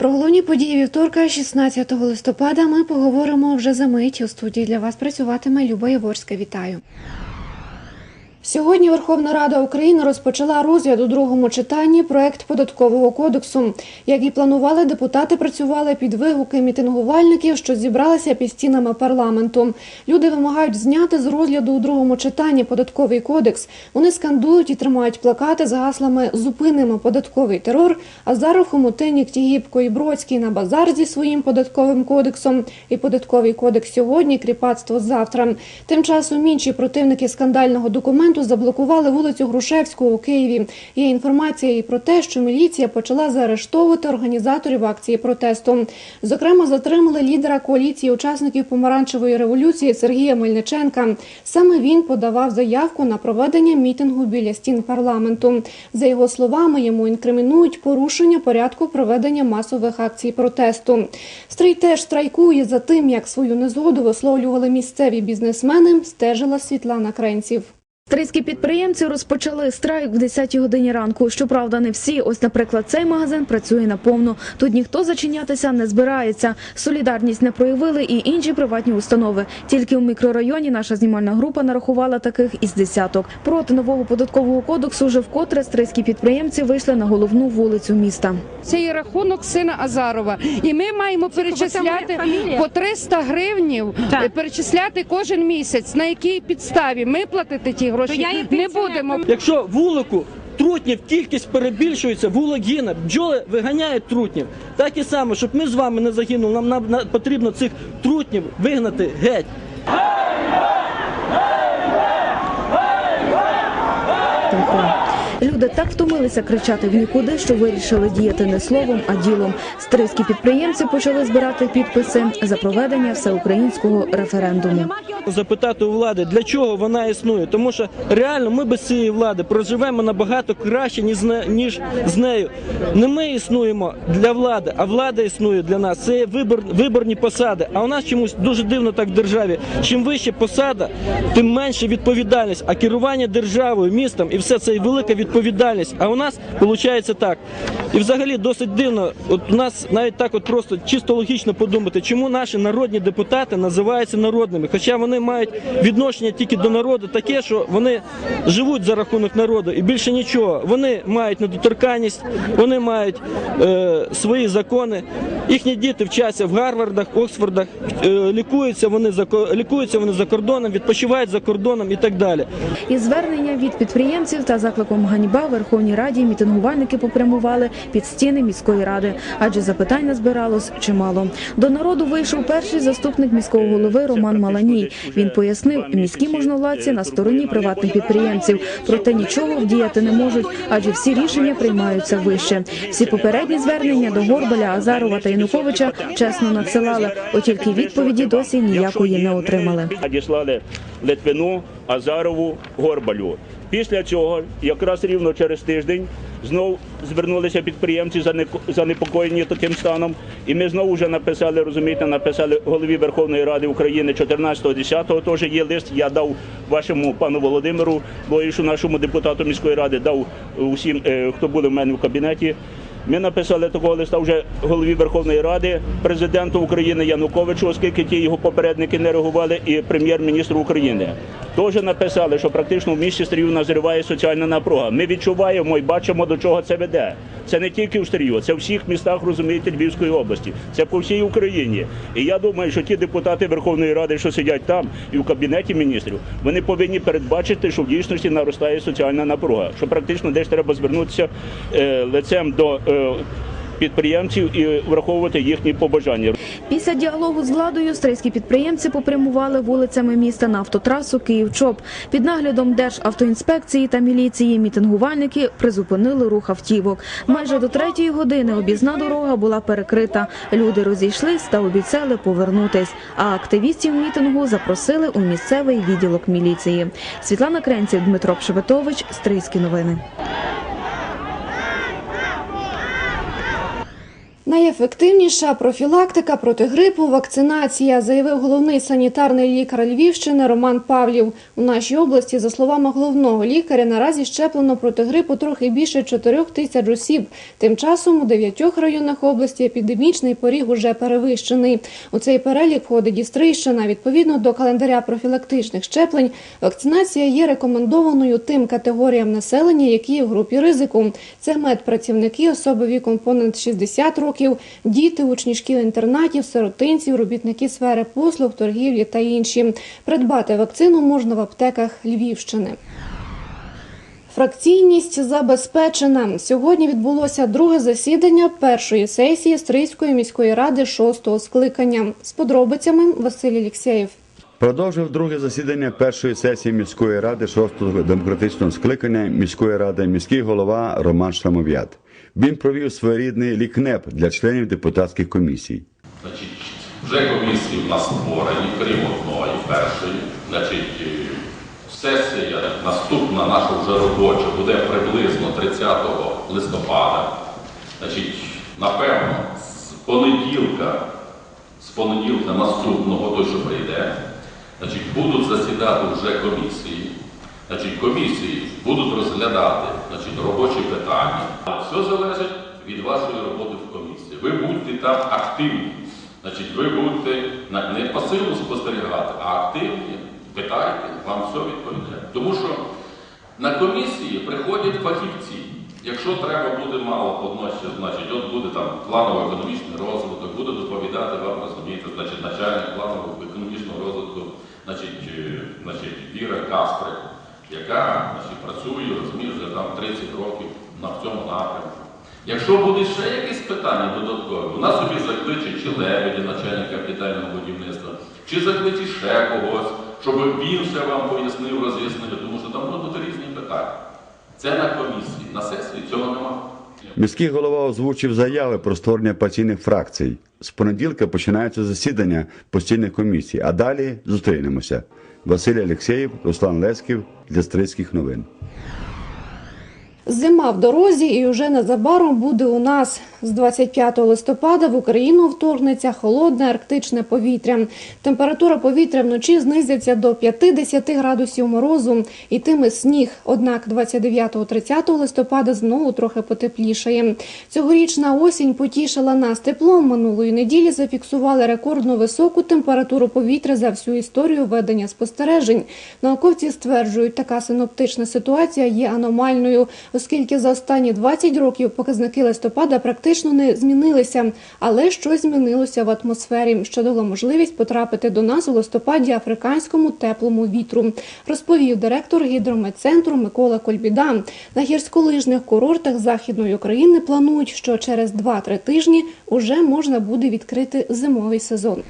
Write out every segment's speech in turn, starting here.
Про головні події вівторка, 16 листопада, ми поговоримо вже за мить. У студії для вас працюватиме Люба Яворська. Вітаю. Сьогодні Верховна Рада України розпочала розгляд у другому читанні проект податкового кодексу. Як і планували, депутати працювали під вигуки мітингувальників, що зібралися під стінами парламенту. Люди вимагають зняти з розгляду у другому читанні податковий кодекс. Вони скандують і тримають плакати з гаслами Зупинимо податковий терор. Азаров, Хомутинік, Тігіпко і Бродський на базар зі своїм податковим кодексом. І податковий кодекс сьогодні, кріпацтво завтра. Тим часом інші противники скандального документу заблокували вулицю Грушевську у Києві. Є інформація і про те, що міліція почала заарештовувати організаторів акції протесту. Зокрема, затримали лідера коаліції учасників помаранчевої революції Сергія Мельниченка. Саме він подавав заявку на проведення мітингу біля стін парламенту. За його словами, йому інкримінують порушення порядку проведення масових акцій протесту. Стрій теж страйкує за тим, як свою незгоду висловлювали місцеві бізнесмени. Стежила Світлана Кренців. Стрийські підприємці розпочали страйк в 10 годині ранку. Щоправда, не всі. Ось, наприклад, цей магазин працює наповну. Тут ніхто зачинятися не збирається. Солідарність не проявили і інші приватні установи. Тільки у мікрорайоні наша знімальна група нарахувала таких із десяток. Проти нового податкового кодексу вже вкотре стрийські підприємці вийшли на головну вулицю міста. Це є рахунок сина Азарова, і ми маємо перечисляти по 300 гривнів, е, перечисляти кожен місяць. На якій підставі ми платити ті гроші не будемо. Якщо вулику трутнів кількість перебільшується, вулик гине, бджоли виганяють трутнів. Так і саме, щоб ми з вами не загинули, нам, нам, нам потрібно цих трутнів вигнати геть. Тихо. Люди так втомилися кричати в нікуди, що вирішили діяти не словом, а ділом. Стрийські підприємці почали збирати підписи за проведення всеукраїнського референдуму. Запитати у влади, для чого вона існує, тому що реально ми без цієї влади проживемо набагато краще, ніж ніж з нею. Не ми існуємо для влади, а влада існує для нас. Це вибор, виборні посади. А у нас чомусь дуже дивно так в державі. Чим вище посада, тим менше відповідальність. А керування державою, містом і все це велика відповідальність. А у нас виходить так. І взагалі досить дивно. От у нас навіть так, от просто чисто логічно подумати, чому наші народні депутати називаються народними, хоча вони мають відношення тільки до народу, таке, що вони живуть за рахунок народу і більше нічого. Вони мають недоторканність, вони мають е, свої закони. Їхні діти вчаться в Гарвардах, Оксфордах, е, лікуються вони за лікуються вони за кордоном, відпочивають за кордоном і так далі. І звернення від підприємців та закликом ганьба Верховній Раді мітингувальники попрямували під стіни міської ради, адже запитань назбиралось чимало. До народу вийшов перший заступник міського голови Роман Маланій. Він пояснив, міські можновладці на стороні приватних підприємців, проте нічого вдіяти не можуть, адже всі рішення приймаються вище. Всі попередні звернення до Горбаля, Азарова та Януковича чесно надсилали, от тільки відповіді досі ніякої не отримали. Надіслали Литвину, Азарову, Горбалю. Після цього, якраз рівно через тиждень, знов звернулися підприємці занепокоєні таким станом. І ми знову вже написали, розумієте, написали голові Верховної Ради України 14.10. Теж є лист. Я дав вашому пану Володимиру, Боїшу, нашому депутату міської ради, дав усім, е, хто були в мене в кабінеті. Ми написали такого листа вже голові Верховної Ради, президенту України Януковичу, оскільки ті його попередники не реагували, і прем'єр-міністру України. Теж написали, що практично в місті Стрію назріває соціальна напруга. Ми відчуваємо і бачимо, до чого це веде. Це не тільки в Стрію, це в всіх містах, розумієте, Львівської області. Це по всій Україні. І я думаю, що ті депутати Верховної Ради, що сидять там і в кабінеті міністрів, вони повинні передбачити, що в дійсності наростає соціальна напруга. Що практично десь треба звернутися е, лицем до е, підприємців і враховувати їхні побажання. Після діалогу з владою стрийські підприємці попрямували вулицями міста на автотрасу Київ-Чоп. Під наглядом Державтоінспекції та міліції мітингувальники призупинили рух автівок. Майже до третьої години об'їзна дорога була перекрита. Люди розійшлись та обіцяли повернутись. А активістів мітингу запросили у місцевий відділок міліції. Світлана Кренців, Дмитро Пшеветович, Стрийські новини. Найефективніша профілактика проти грипу вакцинація, заявив головний санітарний лікар Львівщини Роман Павлів. У нашій області, за словами головного лікаря, наразі щеплено проти грипу трохи більше 4 тисяч осіб. Тим часом у дев'ятьох районах області епідемічний поріг уже перевищений. У цей перелік входить і. Відповідно до календаря профілактичних щеплень, вакцинація є рекомендованою тим категоріям населення, які в групі ризику. Це медпрацівники, особи віком понад 60 років, діти, учні шкіл-інтернатів, сиротинців, робітники сфери послуг, торгівлі та інші. Придбати вакцину можна в аптеках Львівщини. Фракційність забезпечена. Сьогодні відбулося друге засідання першої сесії Стрийської міської ради шостого скликання. З подробицями Василь Алєксєєв. Продовжив друге засідання першої сесії міської ради шостого демократичного скликання міської ради міський голова Роман Шламов'ят. Він провів своєрідний лікнеп для членів депутатських комісій. Значить, вже комісії в нас створені, крім одної, першої. Значить, е, сесія наступна наша вже робоча буде приблизно 30 листопада. Значить, напевно, з понеділка, з понеділка наступного, той, що прийде, значить, будуть засідати вже комісії. Значить, комісії будуть розглядати значить, робочі питання. Все залежить від вашої роботи в комісії. Ви будьте там активні. Значить, ви будете не пасивно спостерігати, а активні. Питайте, вам все відповідають. Тому що на комісії приходять фахівці. Якщо треба буде мало подносити, значить, от буде там планово-економічний розвиток, буде доповідати вам, розумієте, значить, начальник планового економічного розвитку, значить, е, значить Віра Касприк, яка значить, працює, розумієш, вже там 30 років на в цьому напрямку. Якщо буде ще якісь питання додаткові, вона собі закличе чи лебеді, начальника капітального будівництва, чи закличе ще когось, щоб він ще вам пояснив, роз'яснив, тому що там будуть різні питання. Це на комісії. На сесії цього немає. Міський голова озвучив заяви про створення партійних фракцій. З понеділка починаються засідання постійних комісій, а далі зустрінемося. Василь Алєксєєв, Руслан Леськів для Стрийських новин. Зима в дорозі і уже незабаром буде у нас. З 25 листопада в Україну вторгнеться холодне арктичне повітря. Температура повітря вночі знизиться до 50 градусів морозу. Йтиме сніг. Однак 29-30 листопада знову трохи потеплішає. Цьогорічна осінь потішила нас теплом. Минулої неділі зафіксували рекордно високу температуру повітря за всю історію ведення спостережень. Науковці стверджують, така синоптична ситуація є аномальною, оскільки за останні 20 років показники листопада практично не змінилися, але щось змінилося в атмосфері, що дало можливість потрапити до нас у листопаді африканському теплому вітру, розповів директор гідрометцентру Микола Кольбіда. На гірськолижних курортах західної України планують, що через 2-3 тижні уже можна буде відкрити зимовий сезон.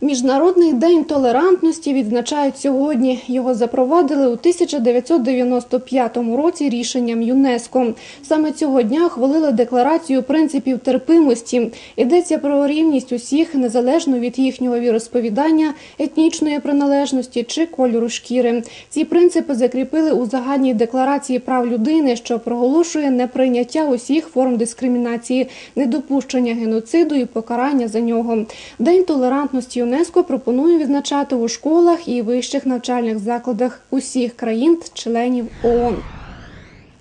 Міжнародний день толерантності відзначають сьогодні. Його запровадили у 1995 році рішенням ЮНЕСКО. Саме цього дня хвалили декларацію принципів терпимості. Йдеться про рівність усіх незалежно від їхнього віросповідання, етнічної приналежності чи кольору шкіри. Ці принципи закріпили у загальній декларації прав людини, що проголошує неприйняття усіх форм дискримінації, недопущення геноциду і покарання за нього. День толерантності ЮНЕСКО пропонує відзначати у школах і вищих навчальних закладах усіх країн-членів ООН.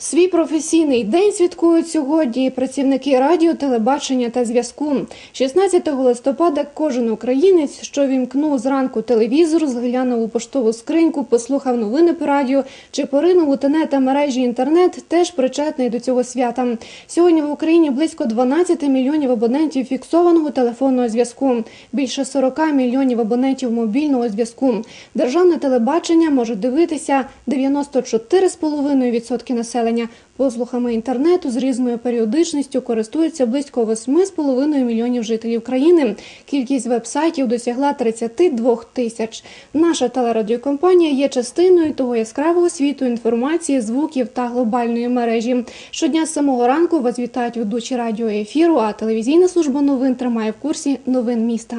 Свій професійний день святкують сьогодні працівники радіо, телебачення та зв'язку. 16 листопада кожен українець, що вімкнув зранку телевізор, зглянув у поштову скриньку, послухав новини по радіо чи поринув у тенет та мережі інтернет, теж причетний до цього свята. Сьогодні в Україні близько 12 мільйонів абонентів фіксованого телефонного зв'язку, більше 40 мільйонів абонентів мобільного зв'язку. Державне телебачення може дивитися 94,5% населення населення Послухами інтернету з різною періодичністю користуються близько 8,5 мільйонів жителів країни. Кількість веб-сайтів досягла 32 тисяч. Наша телерадіокомпанія є частиною того яскравого світу інформації, звуків та глобальної мережі. Щодня з самого ранку вас вітають ведучі радіоефіру, а телевізійна служба новин тримає в курсі новин міста.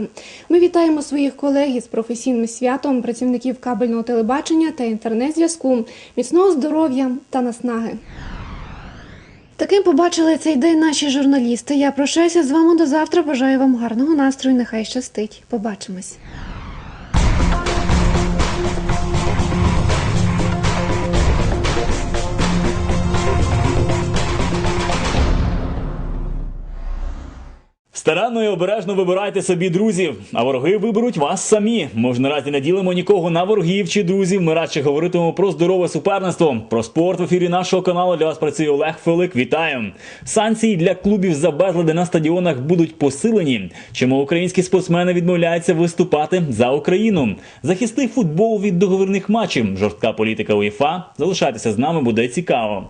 Ми вітаємо своїх колег із професійним святом, працівників кабельного телебачення та інтернет-зв'язку. Міцного здоров'я та наснаги. Таким побачили цей день наші журналісти. Я прощаюся з вами до завтра. Бажаю вам гарного настрою. Нехай щастить. Побачимось. Старанно і обережно вибирайте собі друзів, а вороги виберуть вас самі. Ми ж наразі не ділимо нікого на ворогів чи друзів. Ми радше говоритимемо про здорове суперництво. Про спорт в ефірі нашого каналу для вас працює Олег Фелик. Вітаю! Санкції для клубів за безлади на стадіонах будуть посилені. Чому українські спортсмени відмовляються виступати за Україну? Захисти футбол від договірних матчів. Жорстка політика УЄФА. Залишайтеся з нами, буде цікаво.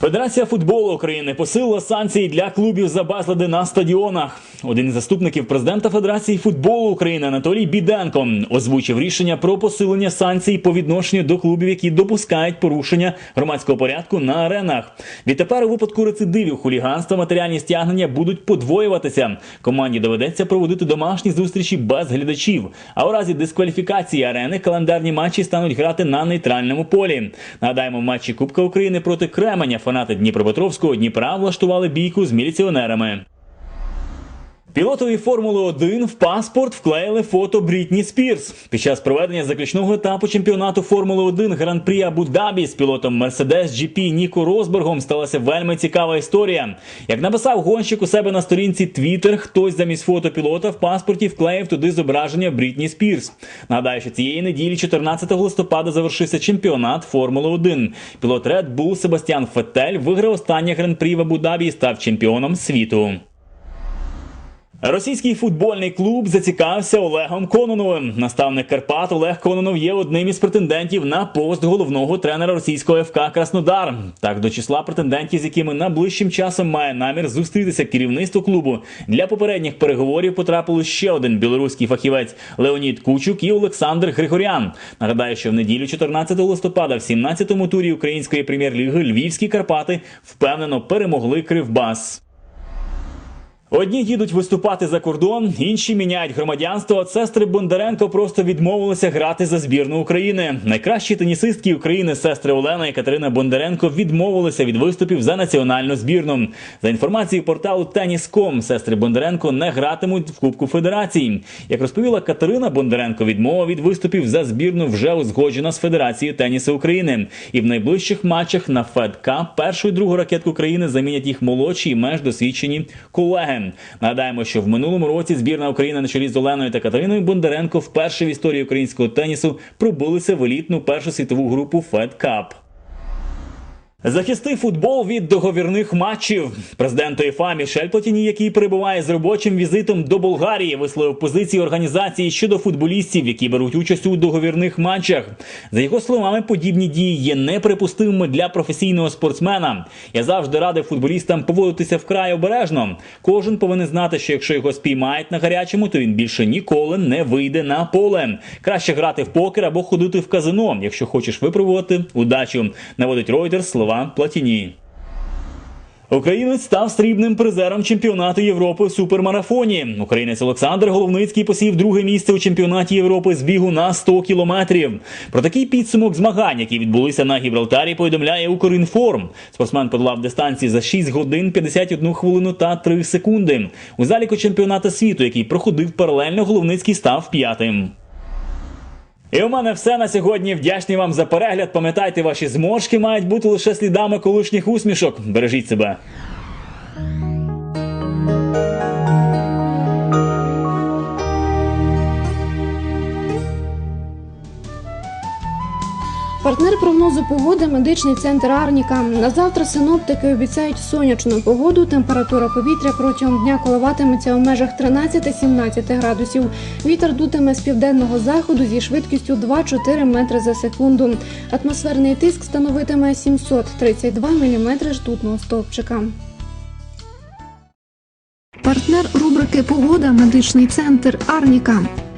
Федерація футболу України посилила санкції для клубів за безлади на стадіонах. Один із заступників президента Федерації футболу України Анатолій Біденко озвучив рішення про посилення санкцій по відношенню до клубів, які допускають порушення громадського порядку на аренах. Відтепер у випадку рецидивів хуліганства матеріальні стягнення будуть подвоюватися. Команді доведеться проводити домашні зустрічі без глядачів. А у разі дискваліфікації арени календарні матчі стануть грати на нейтральному полі. Нагадаємо, матчі Кубка України проти Кременя фанати Дніпропетровського Дніпра влаштували бійку з міліціонерами. Пілотові Формули 1 в паспорт вклеїли фото Брітні Спірс. Під час проведення заключного етапу чемпіонату Формули 1 Гран-прі Абу-Дабі з пілотом Mercedes GP Ніко Росбергом сталася вельми цікава історія. Як написав гонщик у себе на сторінці Twitter, хтось замість фото пілота в паспорті вклеїв туди зображення Брітні Спірс. Нагадаю, що цієї неділі, 14 листопада, завершився чемпіонат Формули 1. Пілот Red Bull Себастьян Феттель виграв останнє гран-прі в Абу-Дабі і став чемпіоном світу. Російський футбольний клуб зацікавився Олегом Кононовим. Наставник Карпат Олег Кононов є одним із претендентів на пост головного тренера російського ФК Краснодар. Так, до числа претендентів, з якими найближчим часом має намір зустрітися керівництво клубу. Для попередніх переговорів потрапили ще один білоруський фахівець Леонід Кучук і Олександр Григорян. Нагадаю, що в неділю 14 листопада в 17-му турі української прем'єр-ліги Львівські Карпати впевнено перемогли Кривбас. Одні їдуть виступати за кордон, інші міняють громадянство. Сестри Бондаренко просто відмовилися грати за збірну України. Найкращі тенісистки України сестри Олена і Катерина Бондаренко відмовилися від виступів за національну збірну. За інформацією порталу Теніс.ком, сестри Бондаренко не гратимуть в Кубку Федерації. Як розповіла Катерина Бондаренко, відмова від виступів за збірну вже узгоджена з Федерацією тенісу України. І в найближчих матчах на Федкап першу і другу ракетку країни замінять їх молодші і менш досвідчені колеги. Нагадаємо, що в минулому році збірна України на чолі з Оленою та Катериною Бондаренко вперше в історії українського тенісу пробилися в елітну першу світову групу Федкап. Захисти футбол від договірних матчів. Президент УЄФА Мішель Платіні, який перебуває з робочим візитом до Болгарії, висловив позиції організації щодо футболістів, які беруть участь у договірних матчах. За його словами, подібні дії є неприпустимими для професійного спортсмена. Я завжди радив футболістам поводитися вкрай обережно. Кожен повинен знати, що якщо його спіймають на гарячому, то він більше ніколи не вийде на поле. Краще грати в покер або ходити в казино, якщо хочеш випробувати удачу. Наводить Reuters слова Платіні. Українець став срібним призером чемпіонату Європи в супермарафоні. Українець Олександр Головницький посів друге місце у чемпіонаті Європи з бігу на 100 кілометрів. Про такий підсумок змагань, які відбулися на Гібралтарі, повідомляє Укрінформ. Спортсмен подолав дистанції за 6 годин 51 хвилину та 3 секунди. У заліку чемпіонату світу, який проходив паралельно, Головницький став п'ятим. І у мене все на сьогодні. Вдячний вам за перегляд. Пам'ятайте, ваші зморшки мають бути лише слідами колишніх усмішок. Бережіть себе. Партнер прогнозу погоди медичний центр Арніка. На завтра синоптики обіцяють сонячну погоду. Температура повітря протягом дня коливатиметься у межах 13-17 градусів. Вітер дутиме з південного заходу зі швидкістю 2-4 метри за секунду. Атмосферний тиск становитиме 732 міліметри ртутного стовпчика. Партнер рубрики Погода медичний центр Арніка.